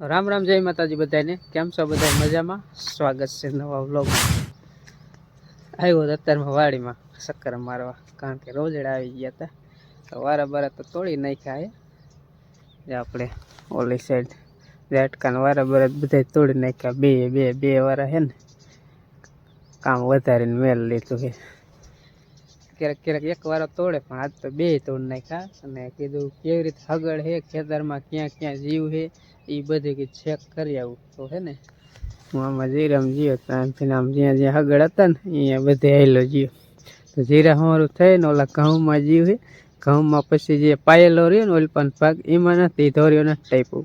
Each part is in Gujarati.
રામ રામ, જય માતાજી બધાને. કેમ છો બધા? મજામાં? સ્વાગત છે નવા વ્લોગમાં. આવ્યો અત્યારમાં વાડીમાં ચક્કર મારવા, કારણ કે રોજડા આવી ગયા હતા. તો વારા બારા તો તોડી નાખ્યા જે આપણે ઓલી સાઈડ ઝાટકાને વારા બારા બધા તોડી નાખ્યા. બે બે બે વારા છે ને. કામ વધારીને મેલ લીધું છે ક્યારેક ક્યારેક એક વાર તોડે, પણ આજ તો બે તોડ નાખ્યા. અને કીધું કેવી રીતે હગળ છે ખેતરમાં ક્યાં ક્યાં જીવ છે એ બધું કે ચેક કરી આવું. તો હે ને, હું આમાં જીરામ જીયો ત્યાંથી આમ જ્યાં જ્યાં હગળ હતા ને અહીંયા બધે આવેલો જીવ. તો જીરા અમારું થઈ ને, ઓલા ઘઉંમાં જીવ છે ઘઉંમાં પછી જે પાયેલો રહ્યો ને, ઓલપાન ભાગ, એમાં નથી ધોર્યો નથી ટાઈપો.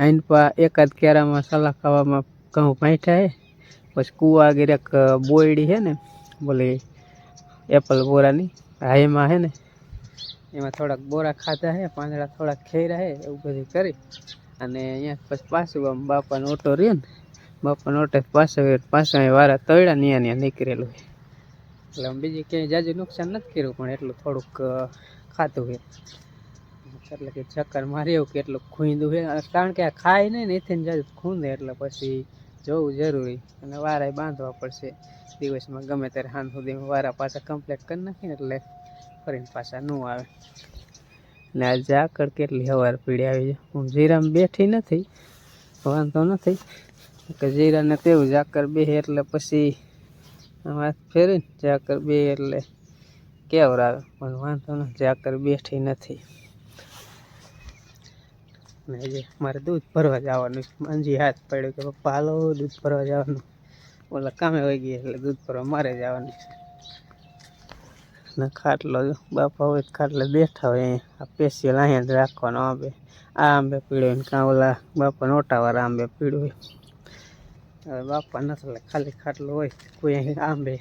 આઈન પા એકાદ કેરામાં સલાહ ખાવામાં ઘઉં પાઠા છે પછી કુવા ગીરેક બોયડી છે ને, બોલી એપલ બોરાની હા એમાં છે ને, એમાં થોડાક બોરા ખાધા છે પાંદડા થોડાક ખેરા છે એવું બધું કરી. અને અહીંયા પછી પાછું આમ બાપાનો ઓટો રહ્યો ને, બાપાનો ઓટો પાછો પાછા વારા તળ્યા ને અહીંયા ત્યાં નીકળેલું છે એટલે આમ બીજી ક્યાંય જાજુ નુકસાન નથી કર્યું, પણ એટલું થોડુંક ખાતું છે એટલે કે ચક્કર મારી એવું કે એટલું ખૂંદું છે કારણ કે આ ખાય નહીં ને, એથી જાજુ ખૂંદે, એટલે પછી જોવું જરૂરી અને વારાય બાંધવા પડશે. દિવસમાં ગમે ત્યારે સાંજ સુધીમાં વારા પાછા કમ્પ્લીટ કરી નાખીને એટલે ફરીને પાછા ન આવે. ને આ ઝાકળ કેટલી હવાર પીડી આવી છે. હું જીરામાં બેઠી નથી. વાંધો નથી. કે જીરાને તેવું ઝાકર બે એટલે પછી હાથ ફેરીને ઝાકર બે એટલે કેવર આવે પણ વાંધો નથી. ઝાકર બેઠી નથી. ને આજે મારે દૂધ ભરવા જવાનું છે. મંજી હાથ પડ્યો કે પપ્પા, હાલો, દૂધ ભરવા જવાનું. ઓલા કામે વહી ગયા એટલે દૂધ ભરવા મારે જવાનું છે. ને ખાટલો બાપા હોય ખાટલે બેઠા હોય આ પેશિયલ અહીંયા જ રાખવાનો આંબે. આ આંબે પીળ્યો ને કાં ઓલા બાપા નોટાવાળા આંબે પીળ્યો હવે બાપા નથી, એટલે ખાલી ખાટલો હોય. કોઈ અહીં આંબે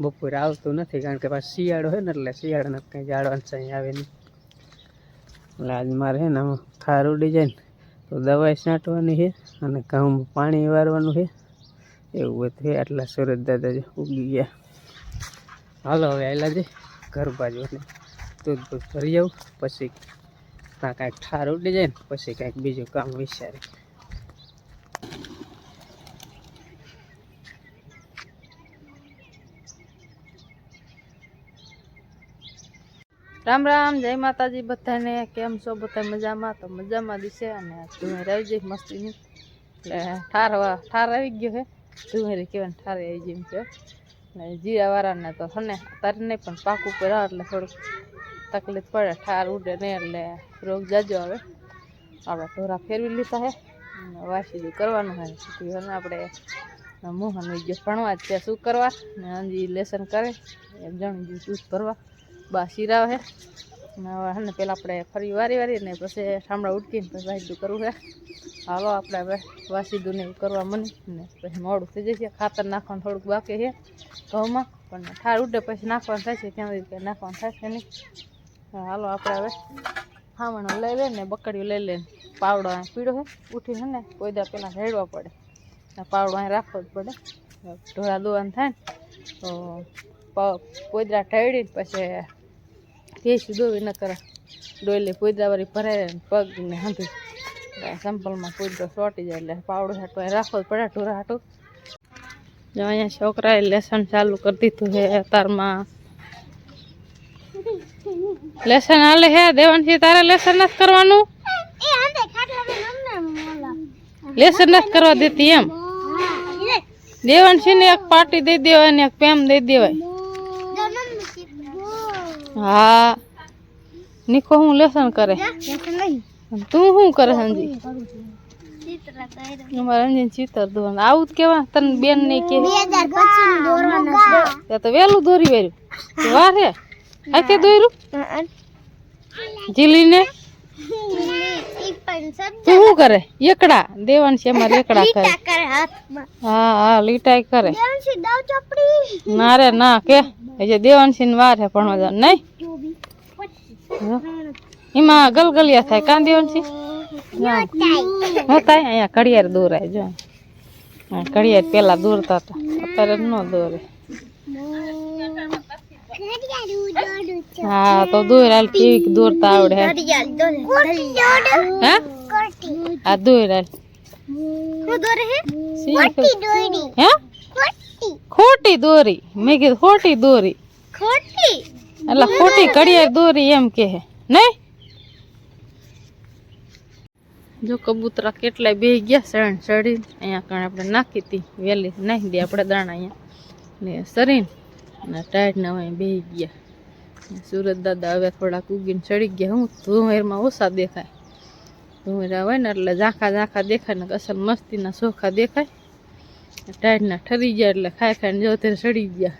બપોરે આવતું નથી, કારણ કે પાછું શિયાળો હોય ને એટલે શિયાળાને કંઈ જાળવાનું છે આવે નહીં. એટલે આજ મારે છે ને આમાં થાર ઉડી જાય ને, તો દવાઈ છાંટવાની છે અને ઘઉં પાણી વારવાનું છે. એવું બધું આટલા સુરત દાદા જે ઉગી ગયા. હાલો હવે આવેલા છે ઘર બાજુ એટલે દૂધ બૂધ ભરી જાઉં પછી ત્યાં કાંઈક ઠાર ઉડી પછી કાંઈક બીજું કામ વિચારે રામ રામ, જય માતાજી બધાને, કેમ છો? બધા મજામાં? તો મજામાં દિશે અને ધુમેર આવી જઈ મસ્તીની. એટલે ઠાર ઠાર આવી ગયો છે ધુમેરી કહેવાય ઠાર આવી જઈ કહો છે ને જીરાવાળાને તો હને, તારે નહીં, પણ પાક આવે એટલે થોડુંક તકલીફ પડે, ઠાર ઉડે નહીં એટલે રોગ જાજો આવે. આપણે ઢોરા ફેરવી લીધા છે અને વાસીદું કરવાનું હોય હવે આપણે મોહન ગયો ભણવા જ છે, શું કરવા? ને હજી લેસન કરે, એમ જાણી દૂધ ભરવા. બા શીરાવે છે અને હે ને પેલા આપણે ફરી વારી વારી ને પછી ઠામડા ઉડકીને પછી વાસીદું કરવું છે હાલો આપણે હવે વાસીદું ને કરવા મને ને પછી મોડું થઈ જશે. ખાતર નાખવાનું થોડુંક બાકી છે ઘઉંમાં. પણ ઠાર ઉડે પછી નાખવાનું થાય છે. ત્યાં સુધી નાખવાનું થાય છે નહીં. હાલો આપણે હવે ખાવણો લઈ લે ને બકડીઓ લઈ લે પાવડો અહીં પીળો છે ઉઠીને ને કોઈ દા પેલા રેડવા પડે. પાવડો અહીં રાખવો જ પડે. ઢોળા દોવાનું થાય ને તો પોદરા ઢળીને પછી ભેંસું દોવી ન કરે ડોયલી પોદરાવાળી ભરાય ને પગ ને હાંધી સંપલમાં પોદરો ચોટી જાય એટલે પાવડો હાટો રાખો પડે ઢોરા હાટું. જો અહીંયા છોકરાએ લેસન ચાલુ કરી દીધું છે તારમાં. લેસન હાલે હે દેવાનથી તારે લેસન નથી કરવાનું? લેસન નથી કરવા દેતી એમ? દેવાનસિંહ ને એક પાર્ટી દઈ દેવાય ને એક પેમ દઈ દેવાય. હા નિકો હું લેસન કરે તું શું કરે સંજી અમારે અંજીન ચિત્ર દોવાનું આવું જ કેવા તને બેન ને કે ત્યાં તો વહેલું દોરી વેર્યું વાર હે હાથે દોર્યું જીલીને તું શું કરે એકડા દેવાન છે અમારે એકડા કરે હા હા લીટાઈ કરે ના રે ના કે હજી દેવાનસિંહ ને વાર હે ભણવા જવાનું નહીં હો. એમાં ગલગલિયા થાય કાં દેવાનસિંહ હતા અહીંયા કડિયાર દોરાય જો. ઘડિયાળ પેલા દોરતા હતા અત્યારે ન દોરે. હા તો દોર હાલ કેવી દોરતા આવડે. હે? આ દોર હાલ. હે ખોટી દોરી. મેં કીધું ખોટી દોરી. એટલે ખોટી ઘડિયાળ દોરી એમ કે નહીં? જો કબૂતરા કેટલાય બે ગયા સણ સડી અહીંયા કણ આપણે નાખી હતી વહેલી નાખી દે આપણે દાણા અહીંયા. ને સરીને ને હવે બે ગયા. સુરત દાદા હવે થોડાક ઉગીને ચડી ગયા. હું ધુમેરમાં ઓછા દેખાય. ધુમેરા હોય ને એટલે ઝાંખા ઝાંખા દેખાય ને અસલ મસ્તીના ચોખા દેખાય. ટાઈટના ઠરી ગયા એટલે ખાઈ ખાઈને જો અત્યારે ચડી ગયા.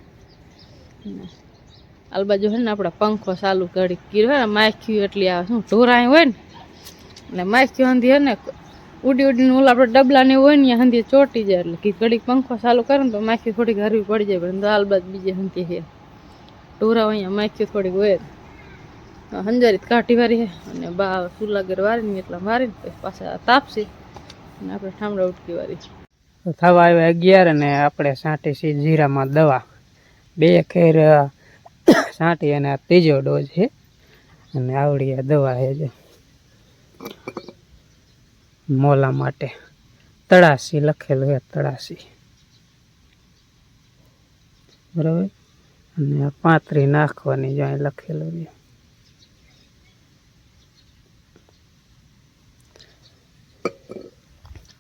આલ બાજુ છે ને આપણે પંખો ચાલુ કરી કીધું હોય ને માખ્યું એટલી આવે શું ઢોરાય હોય ને, એટલે માખ્યું હંધી હે ને ઉડી ઉડીને ઓલા આપણે ડબલા ને હોય ને હંધી ચોટી જાય. એટલે કે ઘડીક પંખો ચાલુ કરે ને તો માખી થોડીક હરવી પડી જાય. પણ દાલ બાદ બીજે હંધી છે ઢોરા અહીંયા માખ્યું થોડીક હોય હંજારી કાઢી વારી છે અને બા સુલાગર વારીને એટલા મારીને પછી પાછા તાપસી અને આપણે ઠામડા ઉટકી વારી. થવા આવ્યા અગિયાર અને આપણે સાંટી સી જીરામાં દવા. બે ખેર સાંટી અને આ ત્રીજો ડોઝ છે. અને આવડી આ દવા છે જે. મોલા માટે. તળાસી લખેલું છે તળાસી બરાબર? અને આ પાંતરી નાખવાની જો અહીં લખેલું છે.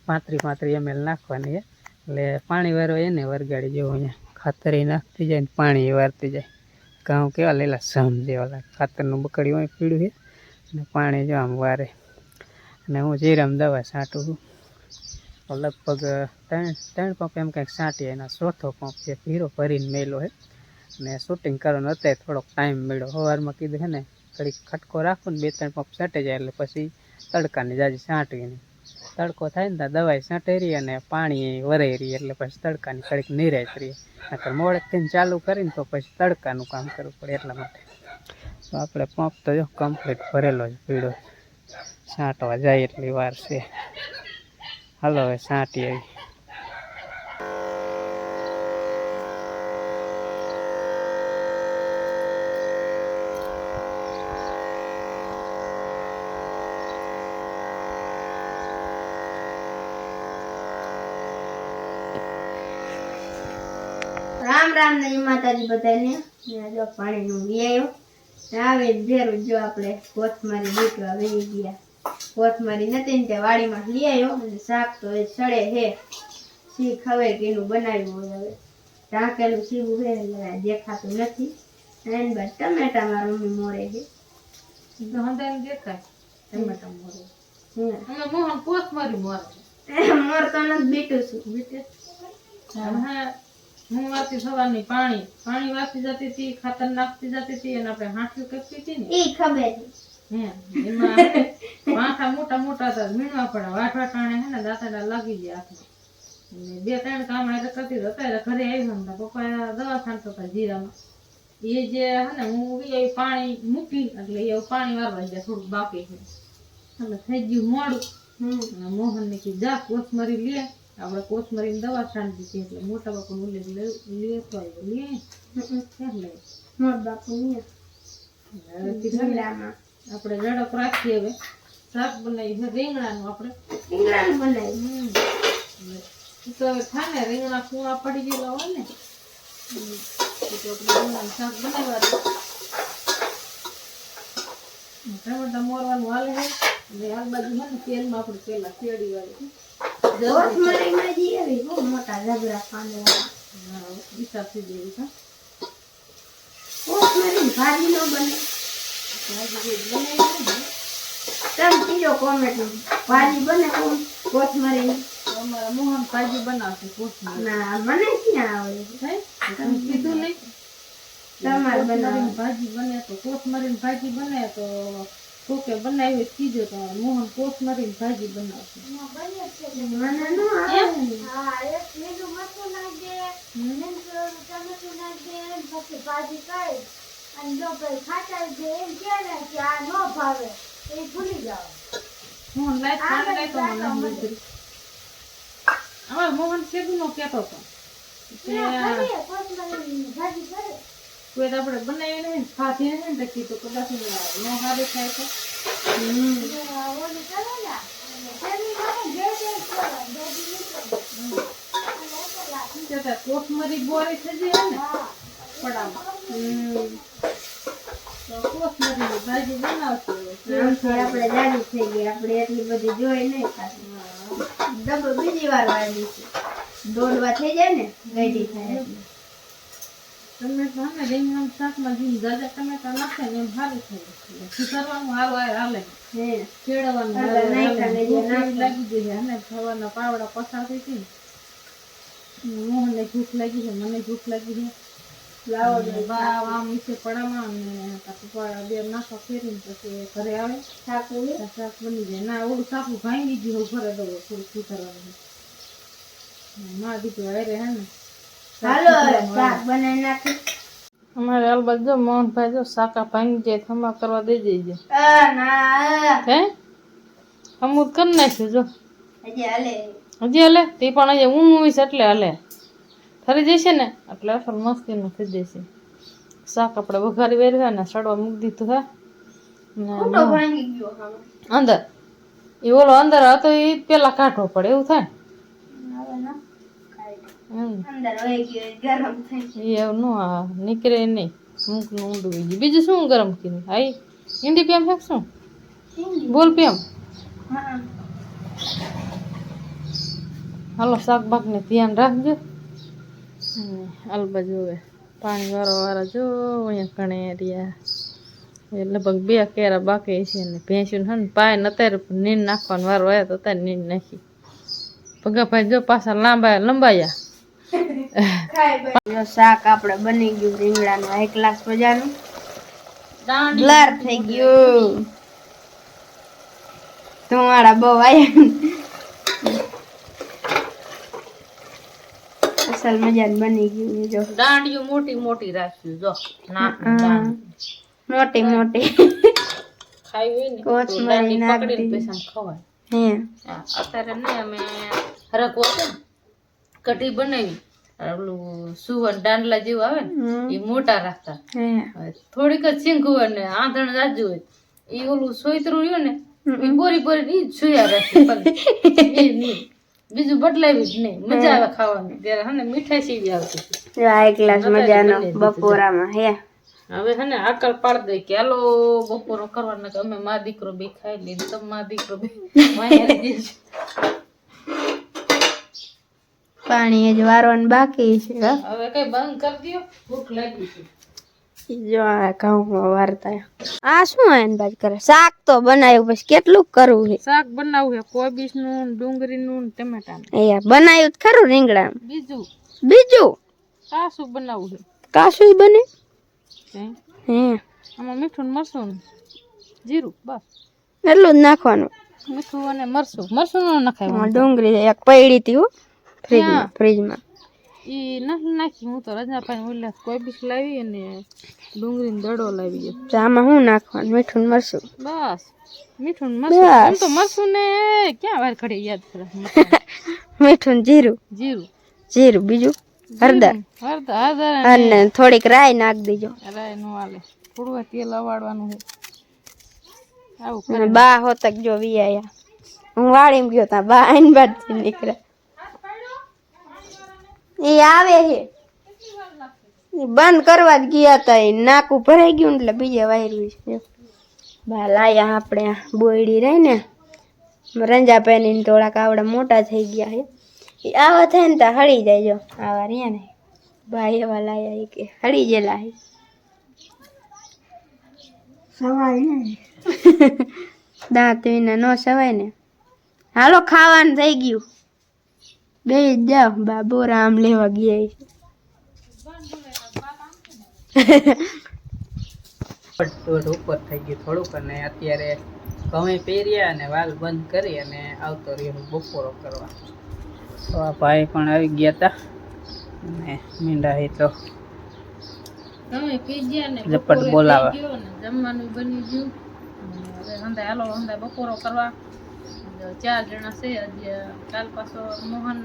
પાંત્રી પાંત્રી એમએલ નાખવાની છે. એટલે પાણી વારો એને વરગાડી જેવું અહીંયા. ખાતરી નાખતી જાય ને પાણી વારતી જાય. ઘઉં કેવા લેલા સમ જેવા લાગે. ખાતરનું બકડી હોય પીળું છે અને પાણી જો આમ વારે. અને હું જીરામ દવા છાંટું છું. લગભગ ત્રણ ત્રણ પંપ એમ કંઈક છાંટીએ. એના ચોથો પંપ છે હીરો ભરીને મેલો છે. અને શૂટિંગ કરવાનો અત્યારે થોડોક ટાઈમ મળ્યો. સવારમાં કીધું છે ને, ઘડીક ખટકો રાખું ને બે, ત્રણ પંપ છાંટે જાય એટલે પછી તડકાની જાજી છાંટવીને તડકો થાય ને ત્યાં દવાઈ છાંટી અને પાણી વરાઈ રહી એટલે પછી તડકાની કડીક નિરાશ રહીએ. નકર મોડેક થઈને ચાલુ કરીને તો પછી તડકાનું કામ કરવું પડે એટલા માટે. તો આપણે પંપ તો જો કમ્પ્લીટ ભરેલો જ પીડો છાંટવા જાય એટલી વાર છે. હાલો હવે છાંટી આવી રામ ને માતાજી બધાને. ને જો પાણીનું વ્યાયો. આવે ભેરું જો આપણે કોથમારી દીકરા વહી ગયા. કોથમારી નથી ને તે વાડીમાં લઈ આવ્યો અને શાક તો એ સડે હે. સી ખવે કે એનું બનાવ્યું હોય હવે. ઢાંકેલું સીવું હે દેખાતું નથી. એન બાદ ટમેટા મારું મમ્મી મોરે છે. દેખાય. ટમેટા મોરે. મોહન કોથમરી મોરે મોર તો નથી બીટું છું હા. હું વાતી સવારની પાણી પાણી વાતી જતી હતી ખાતર નાખતી જતી હતી અને આપણે હાંઠ્યું કરતી હતી ને. ઈ ખબર છે. હે એમાં વાંખા મોટા મોટા હતા મીણવા પડે વાટ ટાણે હે ને દાંતડા લાગી ગયા હાથમાં બે ત્રણ કામ એટલે કરતી હતી અત્યારે ઘરે આવી તો પપ્પા દવા છાંટતા હતા જીરામાં. એ જે હે ને હું એ પાણી મૂકી એટલે એ પાણી વારવા ગયા થોડુંક બાકી છે. એટલે થઈ ગયું મોડું. મોહન ને કીધું જા કોથમરી લે આપણે કોથમરીની દવા છાંટી દીધી એટલે મોટા બાપુ નું લેતો આવ્યો લે. ક્યાં લે. મોર બાપુ આપણે રડક રાખીએ હવે. શાક બનાવી છે રીંગણાનું આપણે. રીંગણાનું. એટલે ઈ તો હવે થાય ને રીંગણા કૂણા પડી ગયેલા હોય ને. તો આપણે રીંગણાનું શાક બનાવ્યા. ટમેટા મોરવાનું હાલે છે અને આ બાજુ છે ને તેલમાં આપણે પેલા શેડી વાળી. કોથમરીમાં જી એવી બહુ મોટા જબરા પાંદડા હિસાબથી દેવી હા કોથમરી ભાજી નો બને. તમ કીધો કોમેન્ટ ભાજી બને કોણ? કોથમરી. અમારા મોહન ભાજી બનાવશે કોથમીર ના મને ક્યાં આવડે? થાય તમે કીધું નહીં. તમારે બનાવવાનું. ભાજી બને તો કોથમરીની ભાજી બને તો કોકે બનાવ્યું કીધો તો મોહન કોથમરીની ભાજી બનાવશે. મને નો આવડે ને. હમ. મોહન લાઈટ પાણી લાઈટ તો મને હવે મોહન કેદું નો કહેતો હતો કે કોઈ આપણે બનાવી નહીં ને ખાધી નહીં ને તો કદાચ નો હારે થાય તો. કોથમરી બોરી થઈ હોય ને પડામાં. કોથમરી ભાજી બનાવશું. આપણે જાડી થઈ ગઈ. આપણે એટલી બધી જોઈ નહીં ખાતી બીજી વાર વાળી છે. દોડવા થઈ જાય ને ગઈડી થાય ટમેટા ને રીંગણ શાકમાં જેમ જાજા ટમેટા નાખે ને એમ સારું થાય સુધારવાનું હારે હાલે હે. કેળવવાનું અંદર હારું હાલે. ને જે ભૂખ એવી નાખ્યા. લાગી ગઈ છે. અને સવારના પાવડા પસારતી હતી મોહનને ભૂખ લાગી છે મને ભૂખ લાગી છે. લાવો આમ નીચે પડામાં અને બે નાખો ફેરીને પછી ઘરે આવે. શાક શાક બની જાય. ના ઓલું સાપું ભાંગી ગયું ઘરે દઉં થોડું સુધારવાનું મા દીકરો હારે હે ને. હાલો શાક બનાવી નાખી અમારે અલબત્ત જો મોહનભાઈ જો શાકા ભાંગી જાય થમા કરવા દઈ દેજે. હે? અમુક કરી નાખ્યું જો. હજી હાલે. તે પણ હજી ઊન ઉઈશ એટલે હાલે. ફરી જશે ને? એટલે અસલ મસ્તીનું થઈ જશે. શાક આપણે વઘારી વેરવા ને સડવા મૂકી દીધું હે? ને. અંદર. એ ઓલો અંદર હતો એ પેલા કાઢવો પડે એવું થાય હવે ના ખાઈ લે. ને એમ અંદર વહી ગયો એ ગરમ થઈ એ એવું નો આ નીકળે નહીં મૂકનું ઊંડું વહી ગયું બીજું શું ગરમ કર્યું હાઈ ઈંડી પેમ છે શું ગયું બોલ પેમ હા હાલો શાક બાકને ધ્યાન રાખજો અલબા જોવે પાણી વાળો વાળા જો અહીંયા ઘણે રહ્યા એ લગભગ બે કેરા બાકી છે ને ભેંસ્યું ને હે ને પાય ને અત્યારે નીંદ નાખવાનો વારો આવ્યો તો અત્યારે નીંદ નાખી પગાભાઈ જો પાછા લાંબા લંબાયા જો શાક આપણે બની ગયું રીંગણાનું એક ગ્લાસ મજાનું બ્લર થઈ ગયું. ધુમાડા બહુ આવ્યા અસલ મજાનું બની ગયું એ જો. દાંડિયું મોટી મોટી રાખ્યું જો. ના હા. મોટી મોટી. ખાઈ હોય ને કોથમરી દાંડી નાખી પકડીને દીધી. પછી આમ ખવાય. હે. હા, અત્યારે નહીં અમે હરકો છે ને કઢી બનાવી. ઓલું સુવન દાંડલા જેવું આવે ને એ મોટા રાખતા. થોડીક જ સિંગ હોય ને આંધણ જાજુ હોય. એ ઓલું સોયતરું રહ્યું ને એ બોરી બોરી ઈ જ સુયા રાખે. બીજું બદલાવી જ નહીં. મજા આવે ખાવાની. ત્યારે હે ને મીઠાઈ સીવી આવતી આ એક ગ્લાસ મજાનો બપોરામાં હે. હવે હે ને આકલ પાડ દે કે હાલો બપોરો કરવાનો કે અમે મા દીકરો બે ખાઈ લઈએ તમે મા દીકરો બે. પાણી જ વારવાનું બાકી છે. હવે કઈ બંધ કરી દો ભૂખ લાગી છે. જો આ ઘઉંમાં વારતા. આ શું આને બાજ કરે? શાક તો બનાવ્યું પછી કેટલું કરવું છે? શાક બનાવવું છે. કોબીસનું ડુંગળી નું ટમેટા નું અહીંયા બનાવ્યું જ ખરું રીંગણા બીજું? બીજું? કાસું બનાવવું છે. કાશું બને? હે? આમાં મીઠું મરસું જીરું બસ. એટલું જ નાખવાનું. મીઠું અને મરસું મરસું ન નખાય. ડુંગળી એક પડી હતી હો. ફ્રીજમાં ફ્રીજમાં એ નથી નાખી હું તો રજાભાઈ ઓલા કોબીસ લાવી અને ડુંગળીનો દડો લાવી ગયો તો આમાં શું નાખવાનું મીઠું ને મરચું બસ મીઠું બસ. આમ તો મરચું ને ક્યાં વાર ખડી યાદ કરે મીઠું જીરું જીરું જીરું બીજું હળદર હળદર હળદર અને થોડીક રાઈ નાખ દેજો રાય નો હાલે થોડું તેલ અવાડવાનું છે આવું બા હોતક જો વિયા હું વાળીમાં ગયો તા બા આઈન બાદથી નીકળ્યા એ આવે છે. બંધ કરવા જ ગયા હતા એ નાકું ભરાઈ ગયું એટલે બીજે વાયરું છે. બા લાયા આપણે બોયડી રહી ને. રંજા પહેરીને થોડાક આવડા મોટા થઈ ગયા છે. એ આવા થાય ને તો હળી જાય જો. આવા રહ્યા ને. ભાઈ એવા લાયા કે હળી ગયેલા છે. સવાય ને દાંત વિના ન સવાય ને. હાલો ખાવાનું થઈ ગયું. બે જ બાબો રામ લેવા ગયા છે. ઉપર થઈ ગયું થોડુંક અને અત્યારે ઘઉં પહેર્યા અને વાલ બંધ કરી અને આવતો રહ્યો બપોરો કરવા. તો આ ભાઈ પણ આવી ગયા હતા અને મીંડા એ તો તમે પી ગયા ને ઝપટ બોલાવા. જમવાનું બની ગયું. હવે હંધા હાલો હંધા બપોરો કરવા. ચાર જણા છે આજે કાલ પાછો મોહન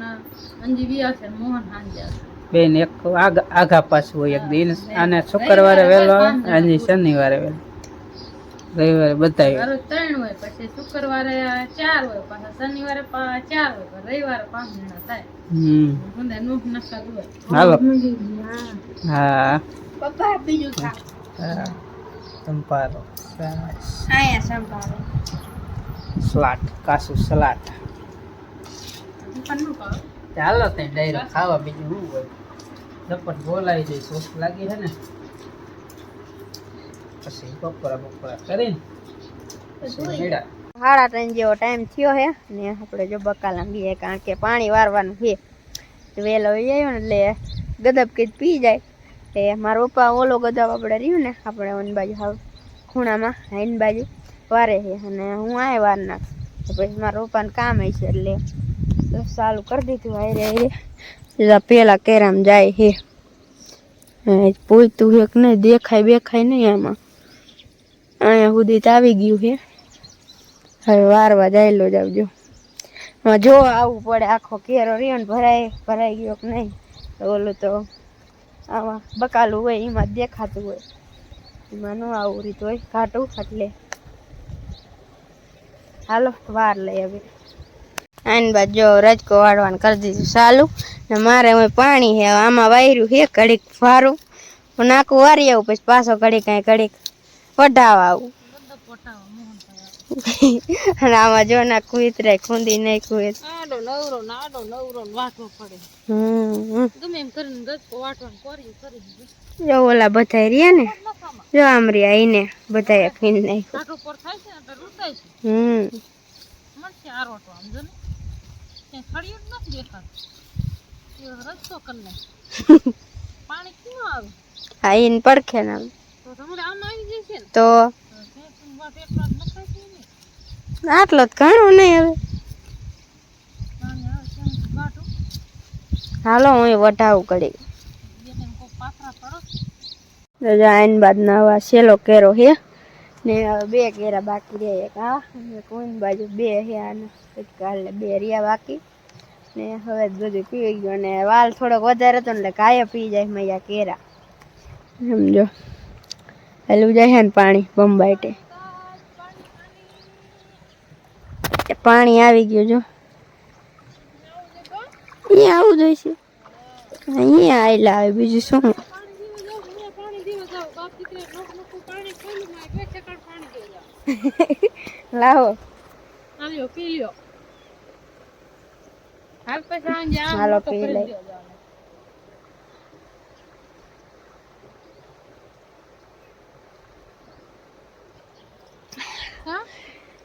અંજી વ્યા છે મોહન હાંજે બેન એક આગા આગા પાછું હોય એક દિન. અને શુક્રવારે વહેલો આવે અને શનિવારે વહેલો. રવિવારે બતાવી ત્રણ હોય પછી શુક્રવારે ચાર હોય પાછા શનિવારે ચાર હોય રવિવારે પાંચ જણા થાય. હમ. નું હોય. હાલો. હા. પપ્પા બીજું હા. સંભાળો સલાડ કાસુ સલાડ ચાલો તે ડાયરો ખાવા બીજું શું હોય? ઝપટ બોલાવી દઈ સોસ લાગી છે ને? પછી બપોરા બપોરા કરીને સાડા ત્રણ જેવો ટાઈમ થયો હે ને આપણે જો બકાલા બીએ કારણ કે પાણી વારવાનું છે. વહેલો આવી ને એટલે ગદબ કીધ પી જાય. એ મારા પપ્પા ઓલો ગદબ આપણે રહ્યું ને આપણે ઓન બાજુ હાવ ખૂણામાં હાઈન બાજુ. વારે છે અને હું આ વાર નાખ પછી મારા પપ્પાને કામ હશે એટલે ચાલુ કરી દીધું હારે હારે પેલા કેરામ જાય છે. એ પૂછતું છે કે નહીં, દેખાય બેખાય નહીં આમાં. અહીંયા સુધી તો આવી ગયું છે. હવે વારવા જાયેલો જ આવજો. જો આવવું પડે આખો કેરો રહ્યો ને ભરાય, ભરાઈ ગયો કે નહીં, તો ઓલું તો આમાં બકાલું હોય, એમાં દેખાતું હોય. એમાં ન આવું રીત હોય, ઘાટું એટલે. હાલો વાર લઈ આવી. આની બાદ જો રજકો વાળવાનું કરી દીધું ચાલુ. ને મારે હવે પાણી છે આમાં વાયર્યું છે ઘડીક ફારું હું નાખું વારી આવું પછી પાછો ઘડીક કાંઈ ઘડીક પઢાવા આવું. અને આમાં જો ના કુતરાય ખૂંદી નહીં કુત નવરો ને આડો નવરો વાટવો પડે. હમ. ગમે એમ કરીને ગજકો વાટવાનું કરી કરી જો ઓલા બધા રહ્યા ને જો આમ રહ્યા એને બધા ફીન નાખ્યું ઘાટ પર થાય છે ને તો રૂતાય છે. હમ. મળશે આરોટો આમ જો ને. ક્યાંય ખડિયું જ નથી દેખાતું. રસ્તો કરી નાખ પાણી કેમ આવે? હા એને પડખે ને તો તમારે આમ આવી જશે ને. તો? આટલો જ ઘણું નહીં હવે પાણી આવે છે ને ઘાટું હાલો, હું વટાવું કરી બે ત્રણ કોક પાથરા પડો જો આઈન બાદ નવા સેલો કેરો હે, ને બે કેરા બાકી રહ્યા એક આ અને બાજુ બે હે અને કાલે બે રહ્યા બાકી. ને હવે બધું પી ગયું અને વાલ થોડોક વધારે હતો એટલે કાયા પી જાય મૈયા કેરા. સમજો? પેલું જાય ને પાણી બંબાઈટે પાણી આવી ગયું જો. અહીંયા આવું જોઈશે અહીંયા આવેલા આવે બીજું શું? પાણી દેવા જાવ બાપ દીકરા નોક નોકું પાણી ખોલું માં બે ઠેકાણ પાણી દેવા જાવ લાવો હાલ્યો પી લ્યો હાલ પી લઈ. હા?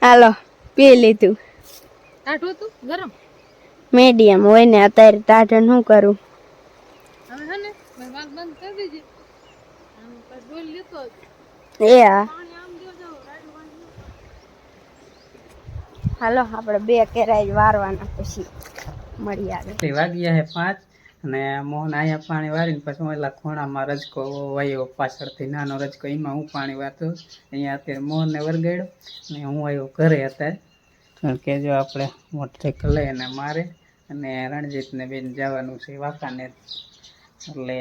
હાલો પી લીધું. ટાઢું હતું ગરમ? મીડિયમ હોય ને અત્યારે ટાઢન શું કરું? હવે હે ને મેં વાત બંધ કરી દીધી આમ પછી ડોલ લેતો જ. એ હા. હાલો આપણે બે કેરાય વારવાના પછી મળી આવે. વાગ્યા હે પાંચ અને મોહન અહીંયા પાણી વારીને પછી ઓલા ખૂણામાં રજકો વાયો પાછળથી નાનો રજકો એમાં હું પાણી વારતો અહીંયા અત્યારે મોહનને વરગાડ્યો અને હું આવ્યો ઘરે અત્યારે. કારણ કે જો આપણે મોટરસાઇકલ લઈ અને મારે અને રણજીતને બેન જવાનું છે વાંકાનેર. એટલે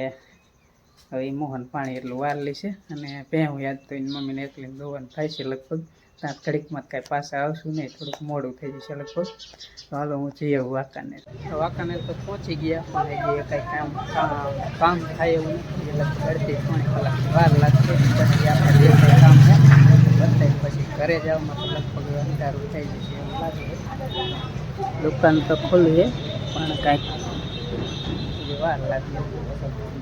હવે મોહન પાણી એટલું વાર લેશે અને પહેવું યાદ તો એની મમ્મીને એકલી ધોવાનું થાય છે લગભગ. ત્યાં ઘડીકમાં કાંઈ પાછા આવશું નહીં, થોડુંક મોડું થઈ જશે લગભગ. તો હાલો હું જઈ આવું વાંકાનેર. વાંકાને તો પહોંચી ગયા અને એ કાંઈ કામ કામ થાય એવું એટલે અડધી ત્રણ કલાક વાર લાગશે પછી આપણે જે કાંઈ કામ છે બતાવી પછી ઘરે જવામાં લગભગ અંધારું થઈ જશે એવું લાગે છે. દુકાન તો ખુલ્લી છે પણ કાંઈક વાર લાગે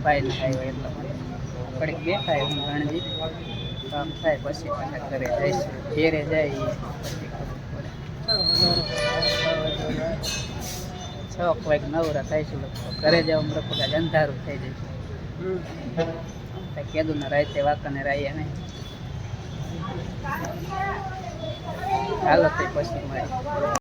ભાઈ ને હોય એટલા માટે ઘડીક બેઠા હું રણજી કામ થાય પછી પાછા ઘરે જઈશું. ઘેરે જાય પછી છ વાગે નવરા થઈશું લગભગ. ઘરે જવામાં લગભગ અંધારું થઈ જશે. કીધું ને રાતે વાંકાને રાયા નહીં. હાલો તે પછી મળે